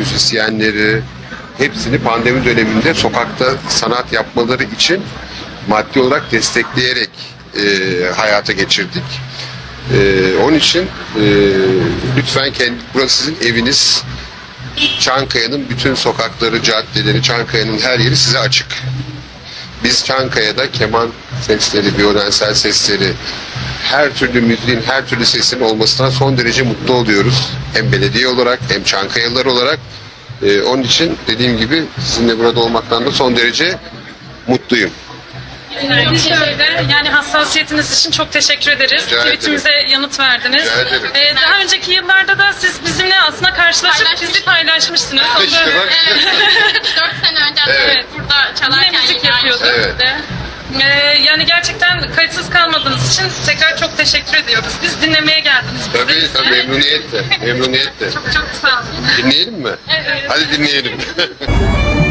müzisyenleri hepsini pandemi döneminde sokakta sanat yapmaları için maddi olarak destekleyerek e, hayata geçirdik. E, onun için e, lütfen kendi, burası sizin eviniz. Çankaya'nın bütün sokakları, caddeleri, Çankaya'nın her yeri size açık. Biz Çankaya'da keman sesleri, violensel sesleri, her türlü müziğin, her türlü sesin olmasından son derece mutlu oluyoruz. Hem belediye olarak hem Çankayalılar olarak. Ee, onun için dediğim gibi sizinle burada olmaktan da son derece mutluyum. Ee, Biz de öyle. Yani hassasiyetiniz için çok teşekkür ederiz. Rica ederim. Tweetimize yanıt verdiniz. Rica ederim. Ee, daha önceki yıllarda da siz bizimle aslında karşılaşıp Paylaşmış. bizi da- İşte. Evet, 4 sene önce de Evet. burada çalarken Yine müzik yine aynı yapıyorduk. Ee, yani gerçekten kayıtsız kalmadığınız için tekrar çok teşekkür ediyoruz. Biz dinlemeye geldiniz. bizi. Tabii tabii memnuniyetle. Memnuniyetle. Çok çok sağ olun. Dinleyelim mi? Evet. Hadi dinleyelim.